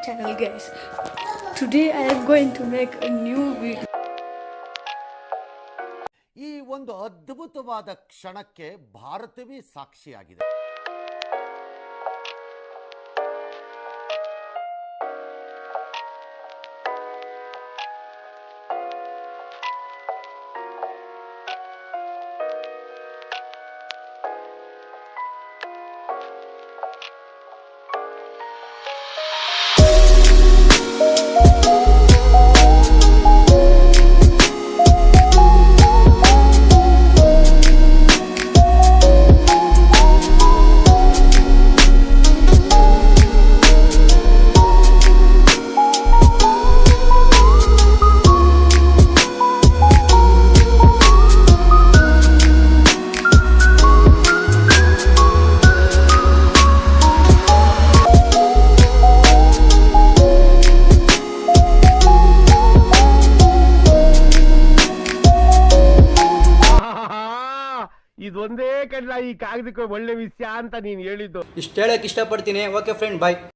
channel guys today i am going to make a new video ಈ ಒಂದು ಅದ್ಭುತವಾದ ಕ್ಷಣಕ್ಕೆ ಭಾರತವೇ ಸಾಕ್ಷಿಯಾಗಿದೆ ಇದೊಂದೇ ಕಡ್ಲ ಈ ಕಾಗದಕ್ಕೆ ಒಳ್ಳೆ ವಿಷಯ ಅಂತ ನೀನ್ ಹೇಳಿದ್ದು. ಇಷ್ಟು ಹೇಳಕ್ಕೆ ಇಷ್ಟಪಡ್ತೀನಿ. Okay friend bye